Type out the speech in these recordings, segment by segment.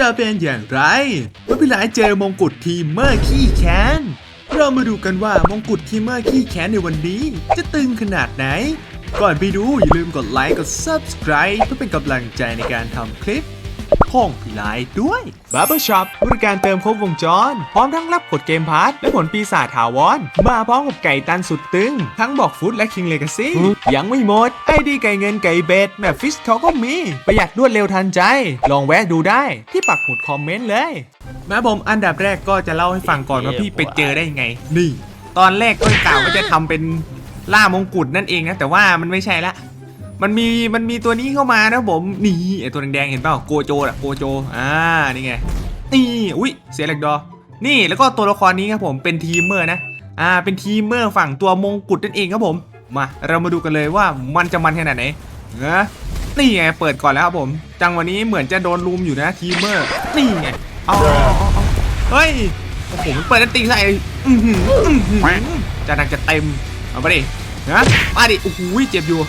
จะเป็นอย่างไรเมื่อพี่หลายเจอมงกุฎทีมเมอร์ขี้แค้น เรามาดูกันว่ามงกุฎทีมเมอร์ขี้แค้นในวันนี้ จะตึงขนาดไหน ก่อนไปดูอย่าลืมกดไลค์กด subscribe เพื่อเป็นกำลังใจในการทำคลิป ห้องพิไลด้วย Barber Shop บริการเติมครบวงจร พร้อมทั้งรับกดเกมพาร์ทและผลปีศาจถาวร มาพร้อมกับไก่ตันสุดตึง ทั้งบอกฟุตและ King Legacy ยังไม่หมด ไอดีไก่เงินไก่เบสแบบฟิชเขาก็มี ประหยัดรวดเร็วทันใจ ลองแวะดูได้ที่ปักหมุดคอมเมนต์เลย แม่ผมอันดับแรกก็จะเล่าให้ฟังก่อนว่าพี่ไปเจอได้ยังไง นี่ ตอนแรกก็กล่าวว่าจะทำเป็นล่ามงกุฎนั่นเองนะแต่ว่ามันไม่ใช่ละ มันมีมันมีตัวนี้เข้ามานะผมนี่ไอตัวแดงๆเห็นเปล่าโกโจอะโกโจอ่านี่ไงนี่อุ้ยเสียเหล็กดอ นี่แล้วก็ตัวละครนี้ครับผมเป็นทีมเมอร์นะอ่าเป็นทีมเมอร์ฝั่งตัวมงกุฎนั่นเองครับผมมาเรามาดูกันเลยว่ามันจะมันขนาดไหนนะนี่ไงเปิดก่อนแล้วครับผม จังวันนี้เหมือนจะโดนลุมอยู่นะทีมเมอร์นี่ไงเอาเอเฮ้ยโอ้โหมันเปิดแล้วตีใส่อื้อหืออื้อหือจะหนักจะเต็มเอาไปดินะมาดิโอ้โหเจ็บอยู่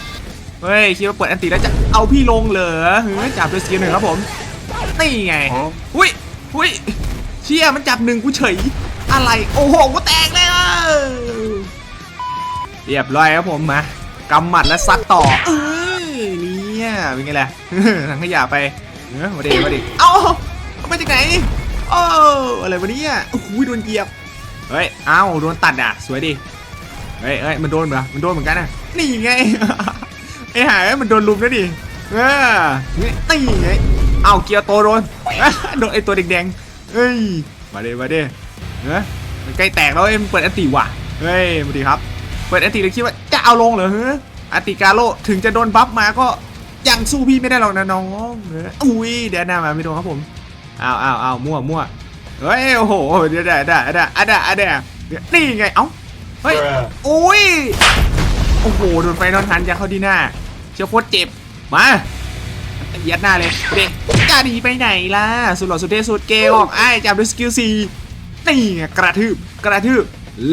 เฮ้ยคิดว่าเปิดอันติแล้วจะเอาพี่ลงเหรอเฮ้ยจับด้วยสกิลหนึ่งครับผมนี่ไงหุ้ยหุ้ยเชี่ยมันจับหนึ่งกูเฉยอะไรโอ้โหกูแตกเลยอะเรียบร้อยครับผมมากำหมัดและซัดต่อเอ้ยเนี่ยเป็นไงล่ะถังขยะไปเออมาดิมาดิเอ้าเอามาจากไหนโอ้อะไรวะเนี่ยโอ้โหโดนเหยียบเฮ้ยเอ้าโดนตัดอะสวยดิเฮ้ยเฮ้ยมันโดนเหรอมันโดนเหมือนกันนะนี่ไงไอ้ห่าเอ้ยมันโดนลุมแล้วดิเออนี่ไงเอาเกียร์โตโดนโดนไอ้ตัวแดงๆเฮ้ยมาเด้มาเด้เออมันใกล้แตกแล้วเอ้ยมันเปิดอันติว่ะเฮ้ยมาดีครับเปิดอันติเลยคิดว่าจะเอาลงเหรอเฮ้ยอันติกาโลถึงจะโดนบัฟมาก็ยังสู้พี่ไม่ได้หรอกนะน้องเอออุ้ยเดี๋ยวหน้ามาไม่โดนครับผมอ้าวอ้าวอ้าวมั่วมั่วเฮ้ยโอ้โหเดี๋ยวเดี๋ยวเดี๋ยวเดี๋ยวเดี๋ยวเดี๋ยวนี่ไงเอ้าเฮ้ยอุ้ยโอ้โหโดนไฟนอนทันจะเข้าที่หน้า เชียวโคตรเจ็บ มายัดหน้าเลยเด็กจะดีไปไหนล่ะ สุดหล่อสุดเท่สุดเกย์ออกไอ้จับด้วยสกิลซีนี่ไงกระทืบกระทืบ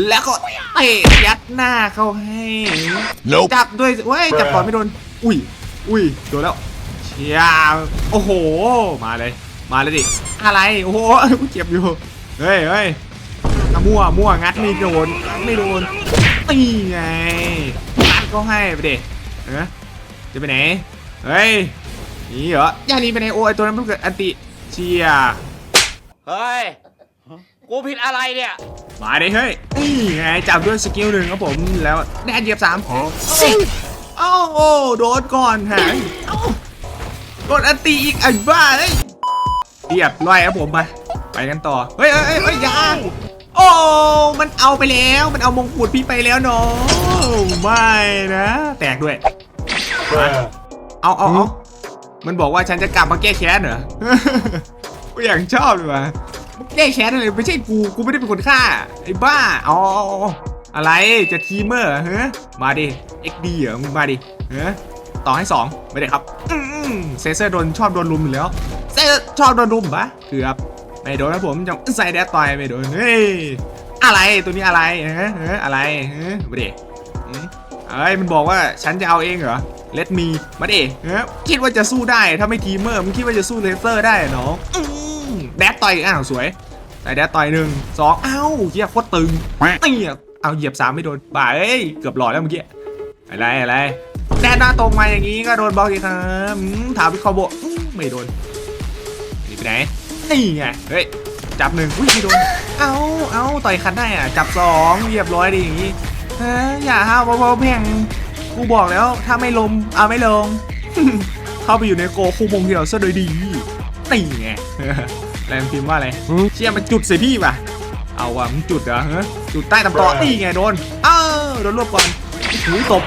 แล้วก็เตะยัดหน้าเข้าให้ Nope. จับด้วยเว้ยจับก่อนไม่โดน อุ้ย อุ้ยโดนแล้วเชียโอ้โห มาเลย มาเลยดิ อะไร โอ้โหเจ็บอยู่ เฮ้ยเฮ้ยถ้ามั่วมั่วงัดไม่โดนงัดไม่โดนตีไงงัดก็ให้ไปเด็เออ จะไปไหน เฮ้ยหนี่เหรอย่าหนี้ไปไหนโอ้ยตัวนั้นมันเกิดอันติเชียเฮ้ย กูผิดอะไรเนี่ย มาดิเฮ้ยนี่ไงจับด้วยสกิลหนึ่งครับผมแล้วแดนเหยียบสามเอ้าโอ้โดนก่อนหายเอ้าโดนอันตีอีกไอ้บ้าเฮ้ยเรียบร้อยครับผมไปไปกันต่อ เฮ้ยเฮ้ยเฮ้ยเฮ้ยยังโอ้ มันเอาไปแล้ว มันเอามงกุฎพี่ไปแล้วเนาะไม่นะ แตกด้วย เอาเอาเอามันบอกว่าฉันจะกลับมาแก้แค้นเหรอ กูอย่างชอบเลยว่ะแก้แค้นอะไรไม่ใช่กู กูไม่ได้เป็นคนฆ่า ไอ้บ้า อ๋อ อะไร จะทีมเมอร์เหรอเฮ้ยมาดิ XD เหรอ มึงมาดิเฮ้ยต่อให้สองไม่ได้ครับอืมเซเซอร์โดนชอบโดนลุมอยู่แล้วเซเซอร์ชอบโดนลุมปะเกือบไม่โดนนะผมจะใส่แดดต่อยไม่โดน เฮ้ย อะไร ตัวนี้อะไรเฮ้ยเฮ้ยอะไรเฮ้ยมาดิอืมเอ้ยมันบอกว่าฉันจะเอาเองเหรอ เลดมีมาดิเฮ้ยคิดว่าจะสู้ได้ถ้าไม่ทีมเมอร์มึงคิดว่าจะสู้เลเซอร์ได้เหรอน้องอืมแดดต่อยอ้าวสวยใส่แดดต่อยหนึ่งสองเอ้าเหี้ยโคตรตึงนี่อะเอาเหยียบสามไม่โดนบ่าเอ้ยเกือบหลอดแล้วเมื่อกี้อะไรอะไรแดดหน้าตรงมาอย่างนี้ก็โดนบล็อกอีกครับอืมถามวิคอโบอืมไม่โดนหนีไปไหนนี่ไงเฮ้ยจับหนึ่งอุ้ยไม่โดนเอาเอาต่อยคันได้อะจับสองเรียบร้อยดีอย่างงี้เฮ้ยอย่าห้าวเบาๆแพง กูบอกแล้วถ้าไม่ลมเอาไม่ลง เข้าไปอยู่ในโกคูมงเดียวซะโดยดีนี่ไงแรงพิมพ์ว่าอะไรเชี่ยมันจุดใส่พี่ป่ะ เอาว่ะมึงจุดเหรอฮะจุดใต้ตำตอนี่ไงโดน เออโดนรวบก่อนหูยตบ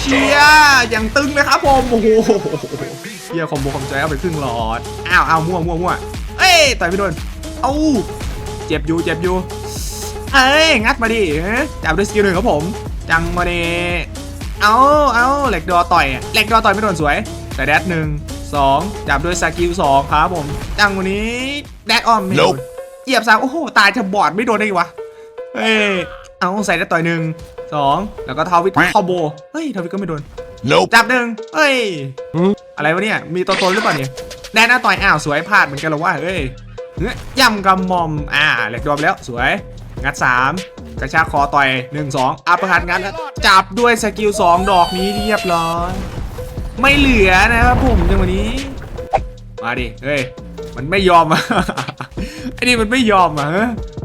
เชียอย่างตึงเลยครับผมโอ้โหเชียคอมโบคอมใจเอาไปครึ่งหลอดอ้าวอ้าวมั่วมั่วมั่วเอ้ยต่อยไม่โดนเอ้าเจ็บอยู่เจ็บอยู่เอ้ยงัดมาดิเอ้ยจับด้วยสกิลหนึ่งครับผม จังมาดิ เอาเอาเหล็กดอต่อยอะเหล็กดอต่อยไม่โดนสวย แต่แดดหนึ่งสองจับด้วยสกิลสองครับผมจังวันนี้แดดออมไม่โดน Nope เหยียบสามโอ้โหตายจะบอดไม่โดนได้ไงวะเฮ้ยเอาใส่แดดต่อยหนึ่งสองแล้วก็ทาวิทคอโบเฮ้ยทาวิทก็ไม่โดน Nope. จับหนึ่งเฮ้ยอะไรวะเนี่ยมีตัวตนหรือเปล่าเนี่ยแดนหน้าต่อยอ้าวสวยพลาดเหมือนกันเหรอวะเฮ้ยเฮ้ยย่ำกำมอมอ่าเหล็กดวมแล้วสวยงัดสาม กระชากคอต่อยหนึ่งสองอัปคัดงัดแล้วจับด้วยสกิลสองดอกนี้เรียบร้อย ไม่เหลือนะครับผมจังวันนี้ มาดิ เฮ้ย มันไม่ยอมอะไอ้นี่มันไม่ยอมอะ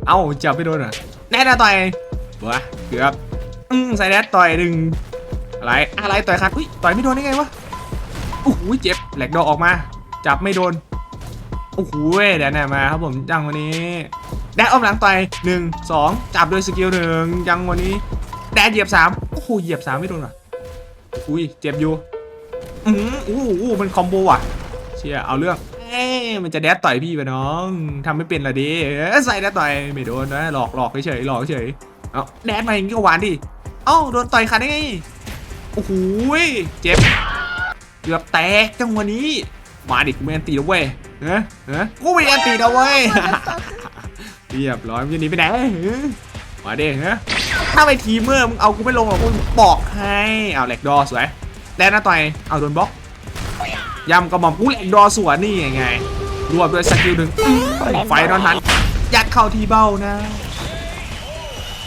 เอ้าจับไม่โดนอะ แน่นะต่อยวะเกือบอืมใส่แดดต่อยหนึ่งอะไรอะไรต่อยขาดอุ้ยต่อยไม่โดนได้ไงวะโอ้โหเจ็บแหลกดอกออกมา จับไม่โดนโอ้โหแดดแน่มาครับผมจังวันนี้ แดดอ้อมหลังต่อยหนึ่งสองจับด้วยสกิลหนึ่งจังวันนี้ แดดเหยียบสามโอ้โหเหยียบสามไม่โดนอะอุ้ยเจ็บอยู่อืมอู้หูมันคอมโบว่ะ เชี่ยเอาเรื่องเอ้ยมันจะแดดต่อยพี่ไปน้องทำไม่เป็นละดิเอ้ยใส่แดดต่อยไม่โดนนะหลอกหลอกเฉยๆหลอกเฉยๆเอาแดดมาอย่างงี้ก็หวานดิเอ้าโดนต่อยขาดได้ไงโอ้โหยเจ็บเกือบแตกจังวันนี้มาดิกูไม่อันตีแล้วเว้ยเฮ้ยเฮ้ยกูไม่อันตีแล้วเว้ย เรียบร้อยมึงจะหนีไปไหนมาเดิเฮ้ยถ้าไปทีเมอร์มึงเอากูไม่ลงหรอกกูบอกให้เอาแหลกดอสวยแดนหน้าต่อยเอาโดนบล็อกยำกระหม่อมอุ้ยดอสวนนี่ยังไงรวบด้วยสกิลหนึ่งไฟนอนทันยัดเข้าทีเบ้านะ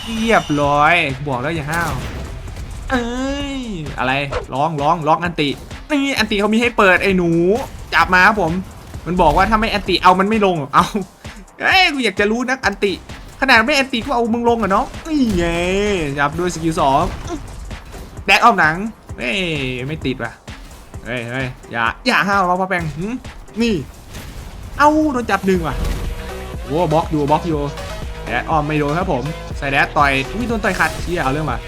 เรียบร้อยบอกแล้วอย่าห้าวเอ้ยอะไรร้องร้องร้องอันตินี่อันติเขามีให้เปิดไอ้หนูจับมาครับผม มันบอกว่าถ้าไม่อันติเอามันไม่ลงเอา เอ้ยกูอยากจะรู้นักอันติ ขนาดไม่อันติก็เอามึงลงอะเนาะนี่ไงจับด้วยสกิลสองแดกอ้อมหนังเอ้ยไม่ติดว่ะเฮ้ยเฮ้ยอย่าอย่าห้าวเราพ่อแปงนี่ เอ้าโดนจับหนึ่งว่ะโว้บล็อกอยู่บล็อกอยู่แดดออมไม่โดนครับผม ใส่แดดต่อยอุ้ยโดนต่อยขัดเชี่ยเอาเรื่องว่ะ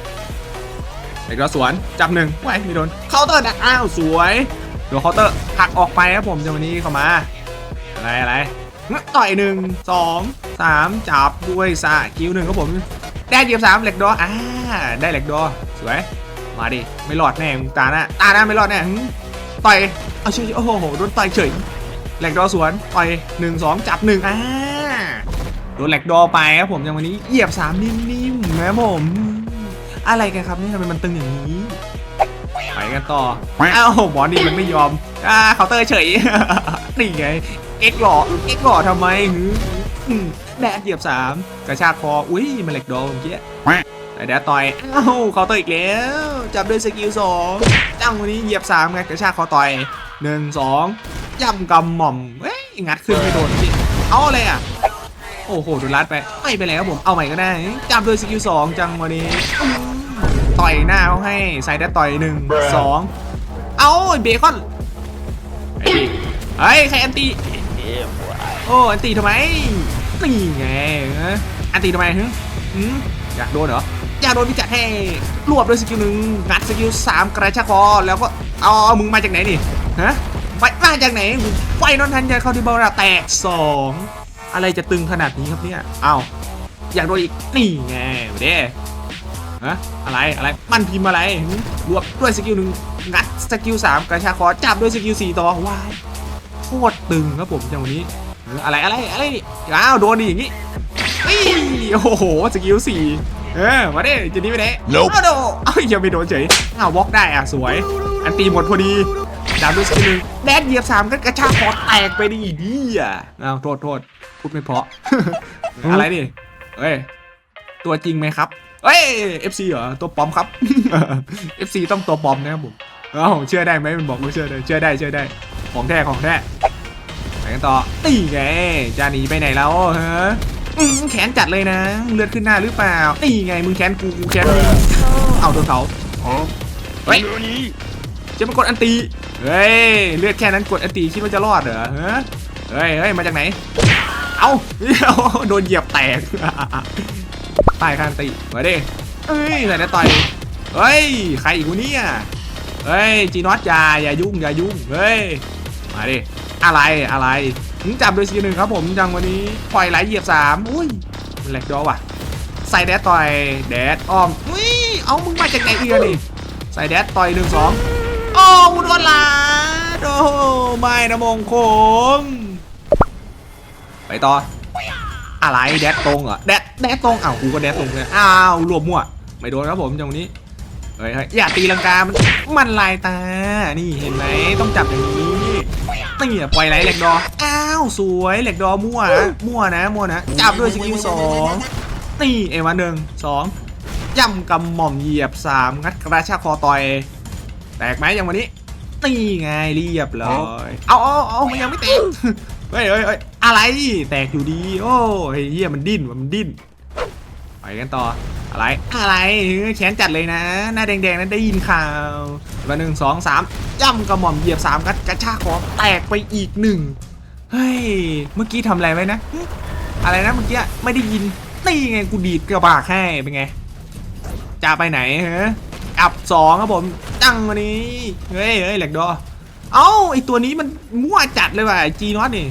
เด็กเราสวนจับหนึ่งไม่ไม่โดนเคาน์เตอร์ดักอ้าวสวยโดนเคาน์เตอร์หักออกไปครับผมจังวันนี้เข้ามา อะไรอะไร ต่อยหนึ่งสองสามจับด้วยสาคิวหนึ่งครับผมได้เหยียบสามเหล็กดออ่าได้เหล็กดอสวยมาดิไม่รอดแน่มึงตาหน้าตาหน้าไม่รอดแน่ต่อยเอาเฉยๆโอ้โหโดนต่อยเฉยแหลกดอสวนต่อยหนึ่งสองจับหนึ่งอ่าโดนแหลกดอไปครับผมอย่างวันนี้เหยียบสามนิ่มๆนะผมอะไรกันครับนี่ทำไมมันตึงอย่างนี้ไปกันต่ออ้าวหมอนี่มันไม่ยอมอ่าเคาน์เตอร์เฉยนี่ไง เอ็กหล่อเอ็กหล่อทำไมหืมแดดเหยียบสามกระชากคอ อุ้ยมันเหล็กดอเมื่อกี้ไอแดดต่อยอ้าเคาน์เตอร์อีกแล้ว จับด้วยสกิลสองจังวันนี้เหยียบสามไงกระชากคอต่อยหนึ่งสองย่ำกำหม่อมเฮ้ยงัดขึ้นไม่โดนพี่เอาเลยอะโอ้โหโดนลัดไปไม่ไปแล้วครับผมเอาใหม่ก็ได้จับด้วยสกิลสองจังวันนี้ต่อยหน้าเขาให้ไซด์แดดต่อยหนึ่งสองเอาเบคอนไอ้พี่เฮ้ยใครแอนตี้ โอ้อันตีทำไมนี่ไงอันตีทำไมฮึหือยากโดนเหรออยากโดนพี่จัดให้รวบด้วยสกิลหนึ่งงัดสกิลสามกระชากคอแล้วก็เอาเอามึงมาจากไหนนี่ฮะไปมาจากไหนไฟนอนทันยาเข้าที่บาระแตกสองอะไรจะตึงขนาดนี้ครับเนี่ยเอาอยากโดนอีกนี่ไงเด้ฮะอะไรอะไรมันพิมพ์อะไรรวบด้วยสกิลหนึ่งงัดสกิลสามกระชากคอจับด้วยสกิลสี่ต่อวาย โคตรตึงครับผมจังวันนี้เอออะไรอะไรอะไรนี่อ้าวโดนดิอย่างงี้อี้โอ้โหสกิลสี่เออมาดิจะหนี้ไปไหน Nope อ้าวโดเอ้ยยังไม่โดนเฉยอ้าวบล็อกได้อะสวย อันตีหมดพอดีดาวด้วยสกิลหนึ่งแดดเหยียบสามก็กระชากคอแตกไปดิดีอะอ้าวโทษโทษพูดไม่เพราะอะไรดิเอ้ยตัวจริงไหมครับเอ้ย FC เหรอตัวปลอมครับ FC ต้องตัวปลอมนะครับผมเอ้าเชื่อได้ไหมมันบอกว่าเชื่อได้เชื่อได้เชื่อได้ ของแท้ของแท้ไปกันต่อตีไงจะหนีไปไหนแล้วฮะอืมแขนจัดเลยนะ เลือดขึ้นหน้าหรือเปล่าตีไงมึงแขนกูกูแขนมึงเอาโดนเขาเฮ้ยจะมากดอันตีเฮ้ยเลือดแค่นั้นกดอันตีคิดว่าจะรอดเหรอฮะเฮ้ยเฮ้ยมาจากไหน เอาเอาโดนเหยียบแตกตายคานตีมาดิเอ้ยไหนจะต่อยเฮ้ยใครอีกวะเนี่ยเฮ้ยจีนอตอย่าอย่ายุ่งอย่ายุ่งเฮ้ย มาดิอะไรอะไรถึงจับโดยซีหนึ่งครับผมจังวันนี้ปล่อยไหลเหยียบสามอุ้ยแหลกดอว่ะใส่แดดต่อยแดดอ้อมอุ้ยเอามึงมาจากไหนอีกนี่ใส่แดดต่อยหนึ่งสองโอ้กูโดนลาโอ้ไม่นะมงคงไปต่ออะไรแดดตรงเหรอแดดแดดตรงอ้าวกูก็แดดตรงเลยอ้าวรวมมั่วไม่โดนครับผมจังวันนี้เฮ้ยเฮ้ยอย่าตีลังกา มันมันลายตา นี่เห็นไหมต้องจับอย่างนี้ นี่อะปล่อยไหลเหล็กดอ อ้าวสวยเหล็กดอมั่วนะมั่วนะมั่วนะจับด้วยสกิลสองนี่เอวันหนึ่งสองย่ำกำหม่อมเหยียบสามงัดกระชากคอต่อย แตกไหมอย่างวันนี้นี่ไงเรียบร้อยเอาเอาเอามันยังไม่แตกเฮ้ยเฮ้ยเฮ้ยอะไรแตกอยู่ดี โอ้ยเฮียมันดิ้นว่ะมันดิ้นไปกันต่อ อะไรอะไรแขนจัดเลยนะ หน้าแดงๆนั้นได้ยินข่าววันหนึ่งสองสามย่ำกระหม่อมเหยียบสามกัดกระชากคอแตกไปอีกหนึ่งเฮ้ยเมื่อกี้ทำอะไรไว้นะ อะไรนะเมื่อกี้ไม่ได้ยินนี่ไงกูดีดกระบากให้เป็นไงจะไปไหนฮะอับสองครับผมจังวันนี้เฮ้ยเฮ้ยแหลกดอเอ้าไอตัวนี้มันมั่วจัดเลยว่ะจีนอตนี่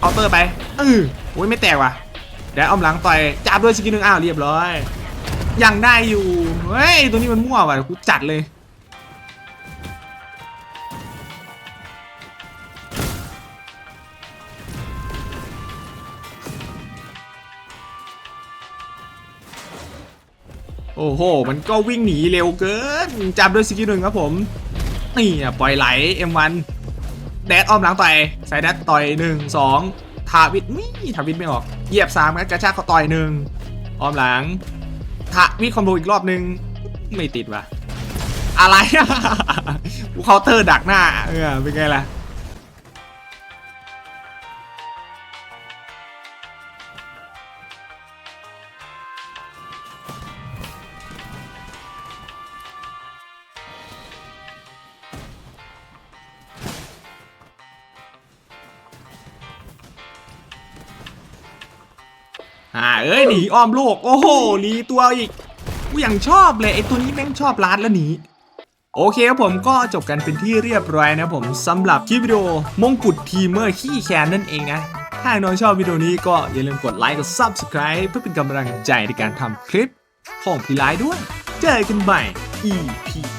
เอาเตอร์ไปเออโอ้ยไม่แตกว่ะ เดี๋ยวเอาหลังต่อยจับด้วยสกิลหนึ่งอ้าวเรียบร้อย ยังได้อยู่เฮ้ยตัวนี้มันมั่วว่ะกูจัดเลยโอ้โห มันก็วิ่งหนีเร็วเกิน จับด้วยสกิลหนึ่งครับผม นี่อะปล่อยไหล M1 แดดอ้อมหลังต่อยใส่แดดต่อยหนึ่งสองาวิทนี่ทาวิทไม่ออก เหยียบสามงั้นกระชากเขาต่อยหนึ่งอ้อมหลังทาวิทคอมโบอีกรอบหนึ่งไม่ติดว่ะ อะไรอะกูเคาน์เตอร์ดักหน้า เออเป็นไงล่ะ อ่าเอ้ยหนีอ้อมโลก โอ้โหหนีตัวอีกกูยังชอบเลยไอตัวนี้แม่งชอบลาดแล้วหนีโอเคครับผมก็จบกันเป็นที่เรียบร้อยนะผมสำหรับคลิปวิดีโอมงกุฎทีมเมอร์ขี้แคนนั่นเองนะ ถ้าน้องชอบวิดีโอนี้ก็อย่าลืมกดไลค์กด Subscribe เพื่อเป็นกำลังใจในการทำคลิปของพี่ไลด้วย เจอกันใหม่ EP